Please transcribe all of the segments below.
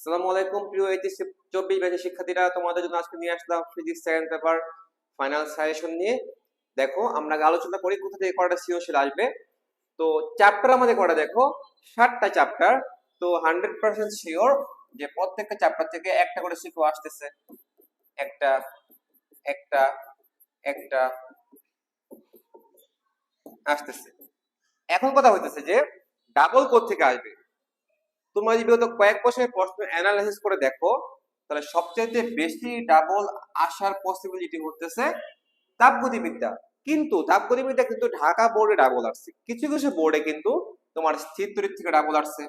আসসালামু আলাইকুম, প্রিয় এইচএসসি চব্বিশ ব্যাচের শিক্ষার্থীরা। তোমাদের জন্য আজকে নিয়ে আসলাম physics second paper final suggestion নিয়ে। দেখো, আমরা আলোচনা করি কোথা থেকে কয়টা সৃজনশীল আসবে। তো চ্যাপ্টার আমাদের কয়টা দেখো? ষাটটা চ্যাপ্টার তো হান্ড্রেড পার্সেন্ট শিওর যে প্রত্যেকটা চ্যাপ্টার থেকে একটা করে শিখো আসতেছে। একটা একটা একটা আসতেছে। এখন কথা হইতেছে যে ডাবল কোথ থেকে আসবে? তোমরা যদি বিগত কয়েক বছরের প্রশ্ন অ্যানালাইসিস করে দেখো, তাহলে সবচেয়ে বেশি ডাবল আসার পসিবিলিটি হতেছে তাপগতিবিদ্যা। কিন্তু তাপগতিবিদ্যা কিন্তু ঢাকা বোর্ডে ডাবল আসছে। কিছু কিছু বোর্ডে কিন্তু তোমার স্থির তড়িৎ থেকে ডাবল আসছে।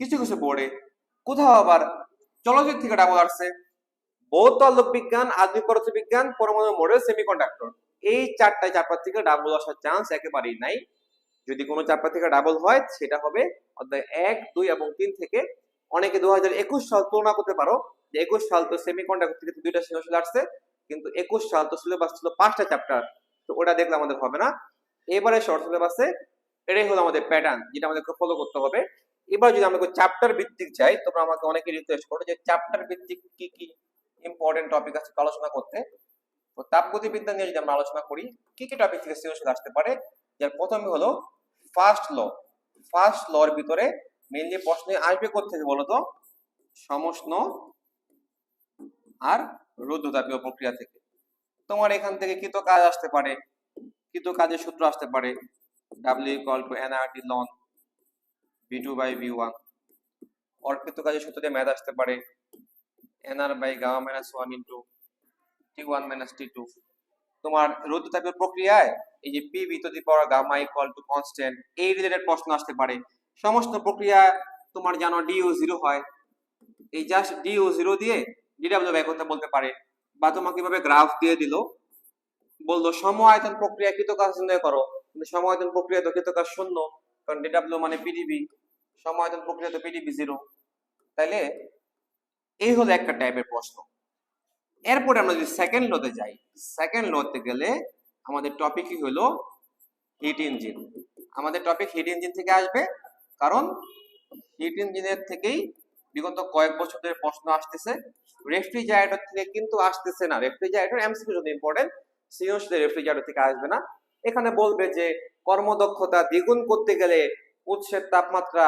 কিছু কিছু বোর্ডে কোথাও আবার চলচিত্র থেকে ডাবল আসছে। আলোক বিজ্ঞান আধুনিক পদার্থ বিজ্ঞান, পরমাণু মডেল সেমিকন্ডাক্টর এই চারটা চারপার থেকে ডাবল আসার চান্স একেবারেই নাই। যদি কোনো চারপার থেকে ডাবল হয়, সেটা হবে অধ্যায় এক, দুই এবং তিন থেকে অনেকে দু হাজার একুশ সাল তুলনা করতে পারো যে একুশ সাল তো সেমিকন্ডাক্টর থেকে দুইটা সৃজনশীল আসছে, কিন্তু একুশ সাল তো সিলেবাস ছিল পাঁচটা চ্যাপ্টার তো ওটা দেখলে আমাদের হবে না। এবারে শর্ট সিলেবাসে এটাই হলো আমাদের প্যাটার্ন যেটা আমাদেরকে ফলো করতে হবে। এবার যদি আমরা চ্যাপ্টার ভিত্তিক যাই, তোমরা আমাকে অনেকে রিকোয়েস্ট করো যে চ্যাপ্টার ভিত্তিক কি কি ইম্পর্টেন্ট টপিক আছে আলোচনা করতে। তো তাপগতিবিদ্যা নিয়ে যদি আমরা আলোচনা করি, কি কি টপিক থেকে সৃজনশীল আসতে পারে? যার প্রথমে হলো ফার্স্ট ল ফার্স্ট লর ভিতরে মেনলি প্রশ্ন আসবে থেকে বলতো সমষ্ণ আর রুদ্ধতাপীয় প্রক্রিয়া থেকে। তোমার এখান থেকে কৃত কাজ আসতে পারে? কৃত কাজের সূত্র আসতে পারে? W equal to NRT ln V two by V one অর্কৃত কাজের সূত্র দিয়ে ম্যাথ আসতে পারে। NR by gamma minus one into T one minus T two তোমার রুদ্ধতাপীয় প্রক্রিয়ায় এই যে P V to the power gamma equal to constant এই রিলেটেড প্রশ্ন আসতে পারে। সমস্ত প্রক্রিয়া তোমার জানো ডিও জিরো হয়। এই জাস্ট ডিও জিরো দিয়ে ডিডাব্লিউ ব্যাক করতে বলতে পারে। বা তোমাকে কীভাবে গ্রাফ দিয়ে দিল। বলল, সম আয়তন প্রক্রিয়া কৃত কাজ নির্ণয় করো। কিন্তু সম আয়তন প্রক্রিয়া তো কৃত কাজ শূন্য কারণ ডিডাব্লিউ মানে পিডিবি সম আয়তন প্রক্রিয়া তো পিডিবি জিরো তাইলে এই হলো একটা টাইপের প্রশ্ন। এরপরে আমরা যদি সেকেন্ড লোতে যাই সেকেন্ড লোতে গেলে আমাদের টপিকই হলো হিট ইঞ্জিন আমাদের টপিক হিট ইঞ্জিন থেকে আসবে কারণ হিট ইঞ্জিনের থেকেই বিগত কয়েক বছর ধরে প্রশ্ন আসতেছে। রেফ্রিজারেটর থেকে কিন্তু আসতেছে না। রেফ্রিজারেটর এমসিকিউ যদি ইম্পর্টেন্ট সৃজনশীল রেফ্রিজারেটর থেকে আসবে না। এখানে বলবে যে কর্মদক্ষতা দ্বিগুণ করতে গেলে উৎসের তাপমাত্রা,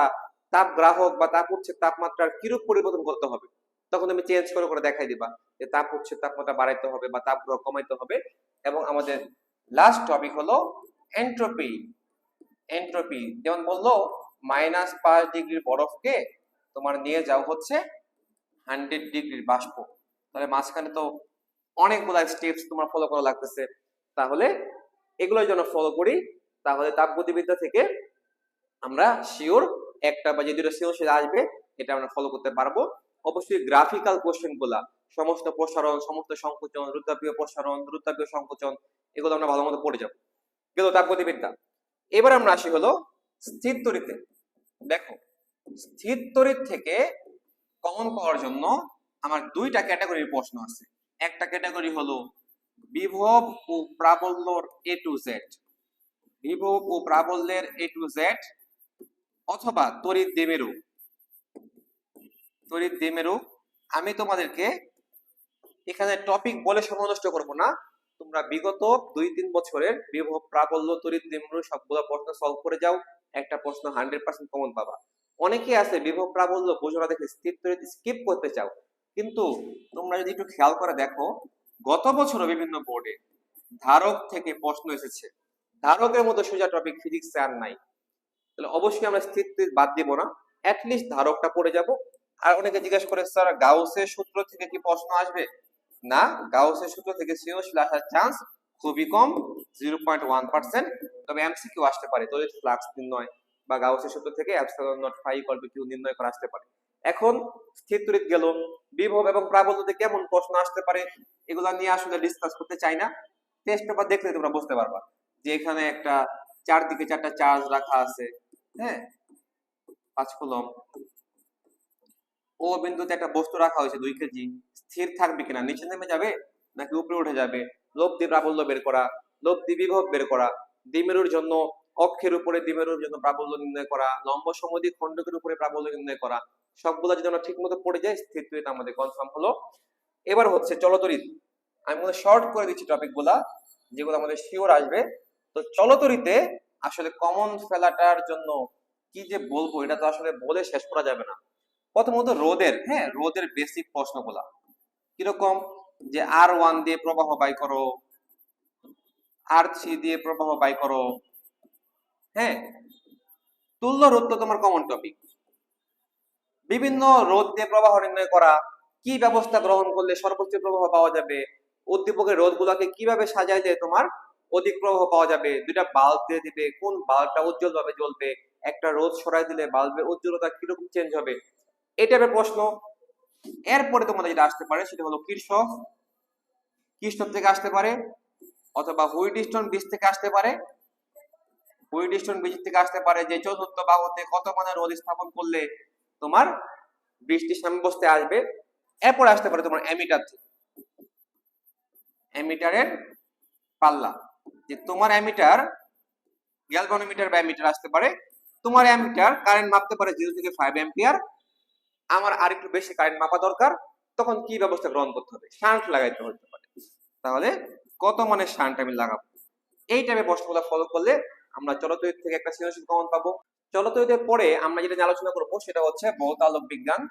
তাপ গ্রাহক বা তাপ উৎসের তাপমাত্রার কিরূপ পরিবর্তন করতে হবে? তখন তুমি চেঞ্জ করে করে দেখাই দিবা যে তাপ উৎসের তাপমাত্রা বাড়াইতে হবে বা তাপ গ্রহ কমাইতে হবে এবং আমাদের লাস্ট টপিক হলো এন্ট্রপি এন্ট্রপি যেমন বলল মাইনাস পাঁচ ডিগ্রির বরফকে তোমার নিয়ে যাও হচ্ছে হান্ড্রেড ডিগ্রির বাষ্প। তাহলে মাঝখানে তো অনেকগুলা স্টেপস তোমার ফলো করা লাগতেছে। তাহলে এগুলোর জন্য ফলো করি। তাহলে তাপগতিবিদ্যা থেকে আমরা শিওর একটা বা যে দুটো সৃজনশীল আসবে, এটা আমরা ফলো করতে পারব। অবশ্যই গ্রাফিক্যাল কোশ্চেনগুলা সমস্ত প্রসারণ, সমস্ত সংকোচন রুদ্রাপীয় প্রসারণ রুদ্রাপীয় সংকোচন, এগুলো আমরা ভালো মতো পড়ে যাব। গেল তাপগতিবিদ্যা। এবার আমরা আসি হলো স্থির তরিতে দেখো, স্থির তড়িৎ থেকে কমন পাওয়ার জন্য আমার দুইটা ক্যাটাগরির প্রশ্ন আছে। একটা ক্যাটাগরি হলো বিভব ও প্রাবল্যর এ টু জেড বিভব ও প্রাবল্যের এ টু জেড অথবা তড়িৎ দ্বিমেরু। তড়িৎ দ্বিমেরু, আমি তোমাদেরকে এখানে টপিক বলে সময় নষ্ট করব না। তোমরা বিগত দুই তিন বছরের বিভব প্রাবল্য, তড়িৎ দ্বিমেরু সবগুলো প্রশ্ন সলভ করে যাও। একটা প্রশ্ন হান্ড্রেড পার্সেন্ট কমন পাবা। অনেকে আছে বিভব প্রাবল্য বোঝনা দেখে স্থির তড়িৎ স্কিপ করতে চাও। কিন্তু তোমরা যদি একটু খেয়াল করে দেখো, গত বছরও বিভিন্ন বোর্ডে ধারক থেকে প্রশ্ন এসেছে। ধারকের মতো সোজা টপিক ফিজিক্স আর নাই। তাহলে অবশ্যই আমরা স্থির তড়িৎ বাদ দিব না। অ্যাটলিস্ট ধারকটা পড়ে যাব। আর অনেকে জিজ্ঞাসা করে স্যার গাউসের সূত্র থেকে কি প্রশ্ন আসবে? না, গাউসের সূত্র থেকে সৃজনশীল আসার চান্স খুবই কম জিরো পয়েন্ট ওয়ান পার্সেন্ট তবে এমসিকিউ আসতে পারে তড়িৎ ফ্লাক্স নির্ণয় বা গাউসের সূত্র থেকে epsilon naught phi equal to Q নির্ণয় করা আসতে পারে। এখন স্থির গেল, বিভব এবং প্রাবল্যতে কেমন প্রশ্ন আসতে পারে, এগুলো নিয়ে আসলে ডিসকাস করতে চাই না। টেস্ট পেপার দেখলে তোমরা বুঝতে পারবা যে এখানে একটা চারদিকে চারটা চার্জ রাখা আছে হ্যাঁ? পাঁচ কুলম ও বিন্দুতে একটা বস্তু রাখা হয়েছে দুই কেজি, স্থির থাকবে কিনা, নিচে নেমে যাবে নাকি উপরে উঠে যাবে? লব্ধি প্রাবল্য বের করা লব্ধি বিভব বের করা, দ্বিমেরুর জন্য অক্ষের উপরে দ্বিমেরুর জন্য প্রাবল্য নির্ণয় করা, লম্ব সমদ্বি খণ্ডকের উপরে প্রাবল্য নির্ণয় করা, সবগুলো যদি আমরা ঠিক মতো পড়ে যাই, স্থির তড়িৎ আমাদের কনফার্ম হলো। এবার হচ্ছে চলতরিৎ। আমি মনে শর্ট করে দিচ্ছি টপিকগুলা, যেগুলো আমাদের শিওর আসবে। তো চলতরিতে আসলে কমন ফেলাটার জন্য কি যে বলব, এটা তো আসলে বলে শেষ করা যাবে না। প্রথমত রোদের হ্যাঁ রোদের বেসিক প্রশ্নগুলা। কীরকম? যে আর ওয়ান দিয়ে প্রবাহ বাই করো আর থ্রি দিয়ে প্রবাহ বাই করো হ্যাঁ? তুল্য রোধ তো তোমার কমন টপিক বিভিন্ন রোধ দিয়ে প্রবাহ নির্ণয় করা, কি ব্যবস্থা গ্রহণ করলে সর্বোচ্চ প্রবাহ পাওয়া যাবে, উদ্দীপকের রোধ গুলাকে কীভাবে সাজাইলে তোমার অধিক প্রবাহ পাওয়া যাবে, দুইটা বাল্ব দিয়ে দিবে, কোন বাল্বটা উজ্জ্বল ভাবে জ্বলবে, একটা রোদ সরাই দিলে বাল্বের উজ্জ্বলতা কীরকম চেঞ্জ হবে টাইপের প্রশ্ন। এরপরে তোমাদের যেটা আসতে পারে সেটা হলো কৃষক কৃষক থেকে আসতে পারে অথবা হুইডিস্টন বীজ থেকে আসতে পারে। হুইডিস্টন বীজ থেকে আসতে পারে যে চতুর্থ বাহুতে কত মানের রোদ স্থাপন করলে তোমার বৃষ্টি সাম্যবস্থায় আসবে। এরপরে আসতে পারে তোমার অ্যামিটার থেকে। অ্যামিটারের পাল্লা। যে তোমার অ্যামিটার, গ্যালভানোমিটার বা অ্যামিটার আসতে পারে। তোমার অ্যামিটার কারেন্ট মাপতে পারে জিরো থেকে ফাইভ অ্যাম্পিয়ার আমার আর একটু বেশি কারেন্ট মাপা দরকার, তখন কি ব্যবস্থা গ্রহণ করতে হবে? শান্ট লাগাইতে হতে পারে। তাহলে কত মানের শান্ট আমি লাগাবো? এই টাইপের প্রশ্নগুলো ফলো করলে আমরা চলতরিত থেকে একটা সৃজনশীল কমন পাবো। চলতরিতের পরে আমরা যেটা নিয়ে আলোচনা করব সেটা হচ্ছে ভৌত আলোক বিজ্ঞান।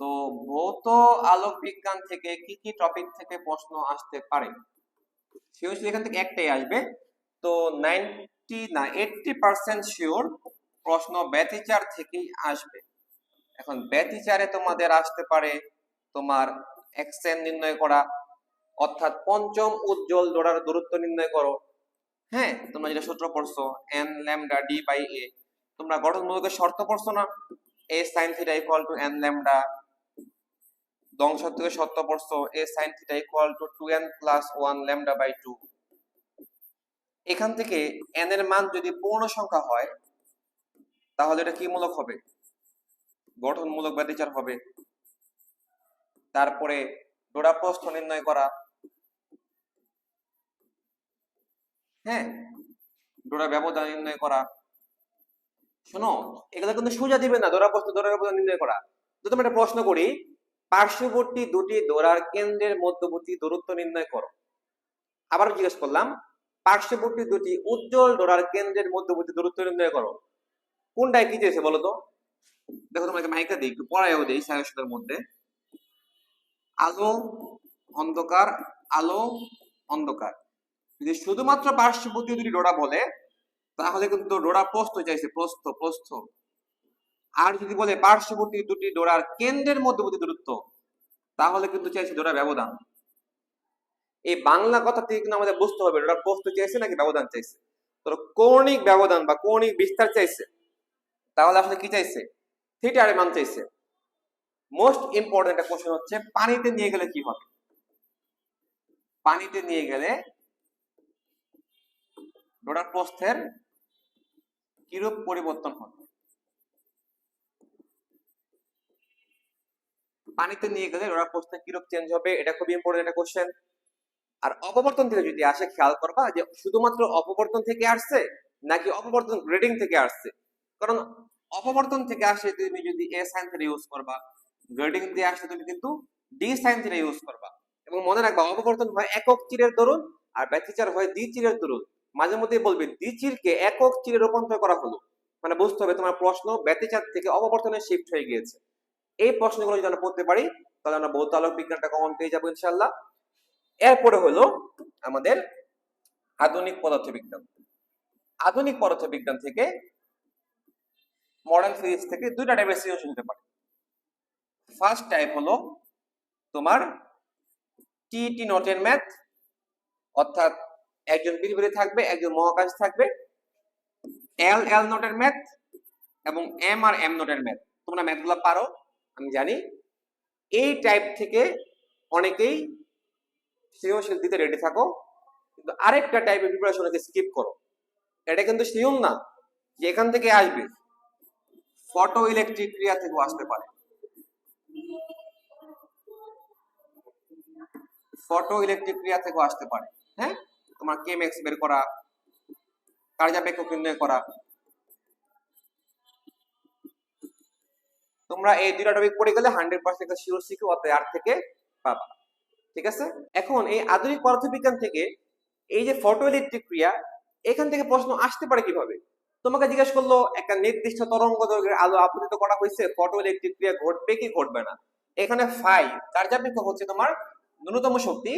তো ভৌত আলোক বিজ্ঞান থেকে কি কি টপিক থেকে প্রশ্ন আসতে পারে? সৃজনশীল এখান থেকে একটাই আসবে। তো নাইনটি না এইটটি পার্সেন্ট শিওর প্রশ্ন ব্যতিচার থেকেই আসবে। এখন ব্যতিচারে তোমাদের আসতে পারে তোমার এক্সেন নির্ণয় করা। অর্থাৎ পঞ্চম উজ্জ্বল ডোরার দূরত্ব নির্ণয় করো। হ্যাঁ তোমরা যেটা সূত্র পড়ছো N lambda D by A তোমরা গঠনমূলকের শর্ত পড়ছো না? A sine theta equal to N lambda ধ্বংসাত্মকের শর্ত পড়ছো A sine theta equal to two N plus one lambda by two এখান থেকে এন এর মান যদি পূর্ণ সংখ্যা হয়, তাহলে এটা কি মূলক হবে? গঠনমূলক ব্যতিচার হবে। তারপরে ডোরা প্রস্থ নির্ণয় করা। হ্যাঁ ডোরা ব্যবধান নির্ণয় করা। শোনো, এগুলো কিন্তু সোজা দিবে না ডোরা প্রস্থ ডোরা ব্যবধান নির্ণয় করা। তো তোমার একটা প্রশ্ন করি, পার্শ্ববর্তী দুটি ডোরার কেন্দ্রের মধ্যবর্তী দূরত্ব নির্ণয় করো। আবার জিজ্ঞেস করলাম, পার্শ্ববর্তী দুটি উজ্জ্বল ডোরার কেন্দ্রের মধ্যবর্তী দূরত্ব নির্ণয় করো। কোনটায় কি চেয়েছে বলো তো? দেখো তোমাকে মাইকটা দিই, একটু পড়াইও দিই সাজেশনের মধ্যে। আলো, অন্ধকার আলো, অন্ধকার। যদি শুধুমাত্র পার্শ্ববর্তী দুটি ডোরা বলে, তাহলে কিন্তু ডোরা প্রস্থ চাইছে, প্রস্থ প্রস্থ। আর যদি বলে পার্শ্ববর্তী দুটি ডোরার কেন্দ্রের মধ্যবর্তী দূরত্ব, তাহলে কিন্তু চাইছে ডোরা ব্যবধান। এই বাংলা কথা থেকে কিন্তু আমাদের বুঝতে হবে ডোরা প্রস্থ চাইছে নাকি ব্যবধান চাইছে? তো কৌণিক ব্যবধান বা কৌণিক বিস্তার চাইছে, তাহলে আসলে কি চাইছে? থিটার মান চাইছে মোস্ট ইম্পর্টেন্ট একটা কোশ্চেন হচ্ছে, পানিতে নিয়ে গেলে কি হবে? পানিতে নিয়ে গেলে ডোডার প্রস্থের কিরূপ পরিবর্তন হবে? পানিতে নিয়ে গেলে ডোডার প্রস্থের কিরূপ চেঞ্জ হবে? এটা খুব ইম্পর্টেন্ট একটা কোশ্চেন আর অপবর্তন থেকে যদি আসে, খেয়াল করবা যে শুধুমাত্র অপবর্তন থেকে আসছে, নাকি অপবর্তন গ্রেডিং থেকে আসছে? কারণ অপবর্তন থেকে আসে তুমি যদি এ সাইন থিটা ইউজ করবা। গ্রেডিং দিয়ে আসলে তুমি কিন্তু ডি সাইন থিটা ইউজ করবা। এবং মনে রাখবা, অপবর্তন হয় একক চিরের দরুন আর ব্যতিচার হয় দ্বি চিরের দরুন। মাঝে মধ্যে বলবে, দ্বি চিরকে একক চিরে রূপান্তর করা হলো। মানে বুঝতে হবে, তোমার প্রশ্ন ব্যতিচার থেকে অপবর্তনে শিফট হয়ে গিয়েছে। এই প্রশ্নগুলো যদি আমরা পড়তে পারি, তাহলে আমরা ভৌত আলোক বিজ্ঞানটা কমন পেয়ে যাব ইনশাল্লাহ এরপরে হলো আমাদের আধুনিক পদার্থবিজ্ঞান। আধুনিক পদার্থবিজ্ঞান থেকে মডার্ন ফিজিক্স থেকে দুইটা টাইপের সৃজনশীল হতে পারে। ফার্স্ট টাইপ হলো তোমার টি টিটি নোটের ম্যাথ অর্থাৎ একজন পৃথিবীতে থাকবে, একজন মহাকাশ থাকবে এল এল নোটের ম্যাথ এবং এম আর এম নোটের ম্যাথ তোমরা ম্যাথগুলো পারো, আমি জানি। এই টাইপ থেকে অনেকেই সৃজনশীল দিতে রেডি থাকো, কিন্তু আরেকটা টাইপের প্রিপারেশনকে স্কিপ করো। এটা কিন্তু শিওর না যে এখান থেকে আসবে। ফটো ইলেকট্রিক ক্রিয়া থেকেও আসতে পারে। ফটো ইলেকট্রিক ক্রিয়া থেকেও আসতে পারে। হ্যাঁ? তোমার কেমেক্স বের করা, কার্যাপেক্ষক নির্ণয় করা। তোমরা এই দুইটা টপিক পড়ে গেলে হান্ড্রেড পার্সেন্ট শিওর শিখে অত আর থেকে পাবা। ঠিক আছে? এখন এই আধুনিক পদার্থবিজ্ঞান থেকে এই যে ফটো ইলেকট্রিক ক্রিয়া, এখান থেকে প্রশ্ন আসতে পারে কীভাবে? তোমাকে জিজ্ঞেস করল, একটা নির্দিষ্ট তরঙ্গ দৈর্ঘ্যের আলো আপতিত করা হয়েছে ফটো ইলেকট্রিক ক্রিয়া ঘটবে কি ঘটবে না? এখানে ফাই কার্যাপেক্ষক হচ্ছে তোমার ন্যূনতম শক্তি।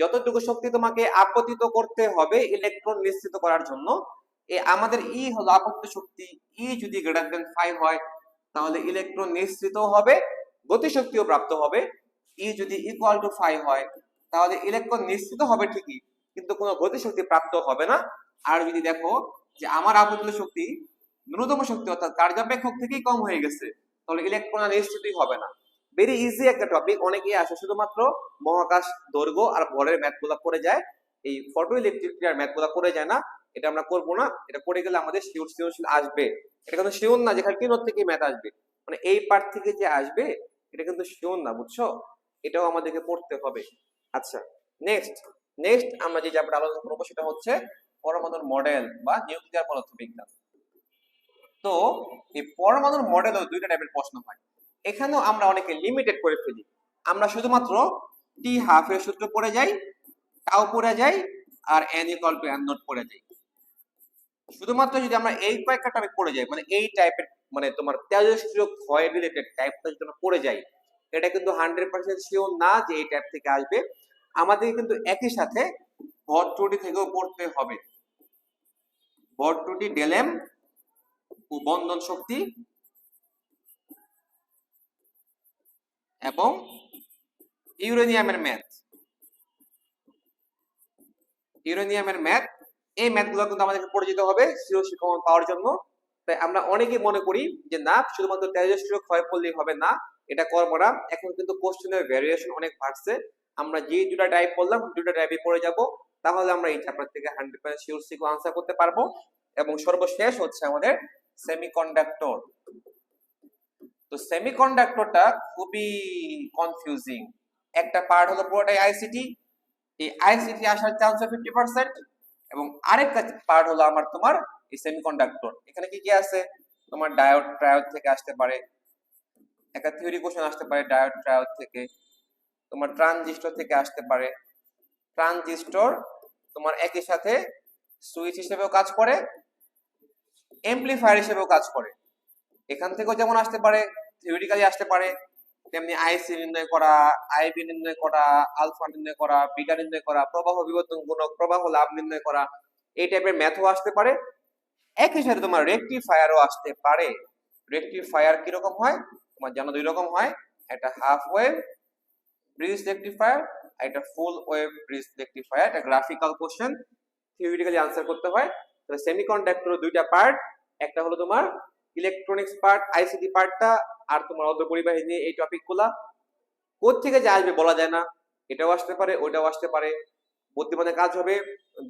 যতটুকু শক্তি তোমাকে আপতিত করতে হবে ইলেকট্রন নিশ্চিত করার জন্য আমাদের ই হলো আপতিত শক্তি। ই যদি গ্রেটার দেন ফাইভ হয়, তাহলে ইলেকট্রন নিশ্চিত হবে, গতিশক্তিও প্রাপ্ত হবে। ই যদি ইকুয়াল টু ফাইভ হয়, তাহলে ইলেকট্রন নিশ্চিত হবে ঠিকই, কিন্তু কোনো গতিশক্তি প্রাপ্ত হবে না। আর যদি দেখো যে আমার আপতিত শক্তি ন্যূনতম শক্তি, অর্থাৎ কার্যাপেক্ষক থেকেই কম হয়ে গেছে, তাহলে ইলেকট্রন আর নিশ্চিতই হবে না। ভেরি ইজি একটা টপিক অনেকেই আসে শুধুমাত্র মহাকাশ দৈর্ঘ্য আর ভরের ম্যাথগুলো করে যায়। এই ফটো ইলেকট্রিক ক্রিয়ার ম্যাথগুলো করে যায় না, এটা আমরা করব না, এটা করে গেলে আমাদের শিওর শিওরশীল আসবে। এটা কিন্তু শিওর না যেখানে তিন থেকে ম্যাথ আসবে। মানে এই পার্ট থেকে যে আসবে, এটা কিন্তু শিওর না, বুঝছ? এটাও আমাদেরকে পড়তে হবে। আচ্ছা নেক্সট নেক্সট আমরা যে চ্যাপ্টার আলোচনা করব সেটা হচ্ছে পরমাণুর মডেল বা নিউক্লিয়ার পদার্থবিজ্ঞান তো, এই পরমাণুর মডেলও দুইটা টাইপের প্রশ্ন হয়। এখানেও আমরা অনেকে লিমিটেড করে ফেলি। আমরা শুধুমাত্র টি হাফের সূত্র পড়ে যাই টাও পড়ে যাই, আর N equal to N not পড়ে যাই। শুধুমাত্র যদি আমরা এই কয়েকটা টপিক পড়ে যাই মানে এই টাইপের মানে তোমার তেজস্ক্রিয় ক্ষয় রিলেটেড টাইপটা যদি আমরা পড়ে যাই, এটা কিন্তু হান্ড্রেড পার্সেন্ট শিওর না যে এই টাইপ থেকে আসবে। আমাদের কিন্তু একই সাথে ভর ত্রুটি থেকেও পড়তে হবে। ভর ত্রুটি, ডেলেম বন্ধন শক্তি এবং ইউরেনিয়ামের ম্যাথ। ইউরেনিয়ামের ম্যাথ, এই ম্যাথগুলো কিন্তু আমাদেরকে পড়ে যেতে হবে সিও শিক্ষণ পাওয়ার জন্য। তাই আমরা অনেকেই মনে করি যে না, শুধুমাত্র তেজস্ক্রিয় ক্ষয় পড়লেই হবে না, এটা করব না এখন কিন্তু কোশ্চেনের ভ্যারিয়েশন অনেক বাড়ছে। আমরা যে দুটা টাইপ বললাম, দুটা টাইপে পড়ে যাব। তাহলে আমরা এই চ্যাপ্টার থেকে হান্ড্রেড পার্সেন্ট শিওর সিকো আনসার করতে পারব এবং সর্বশেষ হচ্ছে আমাদের সেমিকন্ডাক্টর তো সেমিকন্ডাক্টরটা খুবই কনফিউজিং একটা পার্ট হলো পুরোটাই আইসিটি এই আইসিটি আসার চান্স ফিফটি পার্সেন্ট এবং আরেকটা পার্ট হলো আমার তোমার এই সেমিকন্ডাক্টর এখানে কি কি আছে? তোমার ডায়োড ট্রায়োড থেকে আসতে পারে, একটা থিওরি কোশ্চেন আসতে পারে ডায়োড ট্রায়োড থেকে। তোমার ট্রানজিস্টর থেকে আসতে পারে। ট্রানজিস্টর তোমার একই সাথে সুইচ হিসেবেও কাজ করে এমপ্লিফায়ার হিসেবেও কাজ করে। এখান থেকেও যেমন আসতে পারে থিওরিক্যালি আসতে পারে, তেমনি আইসি নির্ণয় করা আইবি নির্ণয় করা, আলফা নির্ণয় করা, বিটা নির্ণয় করা, প্রবাহ বিবর্তন গুণক, প্রবাহ লাভ নির্ণয় করা, এই টাইপের ম্যাথও আসতে পারে। একই সাথে তোমার রেকটিফায়ারও আসতে পারে। রেকটিফায়ার কীরকম হয়? তোমার জানো দুই রকম হয়, একটা হাফ ওয়েভ ব্রিজ রেকটিফায়ার একটা ফুল ওয়েভ ব্রিজ রেকটিফায়ার একটা গ্রাফিক্যাল কোশ্চেন থিওরিটিক্যালি আনসার করতে হয়। তাহলে সেমিকন্ডাক্টর দুইটা পার্ট একটা হলো তোমার ইলেকট্রনিক্স পার্ট আইসিটি পার্টটা আর তোমার অর্ধপরিবাহী নিয়ে এই টপিকগুলা থেকে যে আসবে বলা যায় না, এটাও আসতে পারে, ওইটাও আসতে পারে। বুদ্ধিমানের কাজ হবে,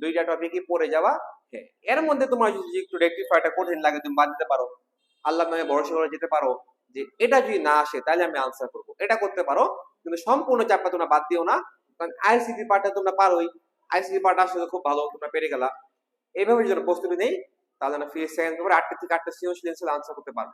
দুইটা টপিকই পড়ে যাওয়া। হ্যাঁ এর মধ্যে তোমার যদি একটু রেকটিফায়ারটা কঠিন লাগে, তুমি বাদ দিতে পারো। আল্লাহ নামে ভরসা করে যেতে পারো যে এটা যদি না আসে, তাহলে আমি আনসার করব। এটা করতে পারো, কিন্তু সম্পূর্ণ চাপটা তোমরা বাদ দিও না। কারণ আইসিটি পার্টটা তোমরা পারোই। আইসিটি পার্ট আসলে খুব ভালো, তোমরা পেরে গেলা। এইভাবে যদি প্রস্তুতি নেই, তাহলে না সেকেন্ড পেপার আটটা থেকে আটটা সৃজনশীল আনসার করতে পারব।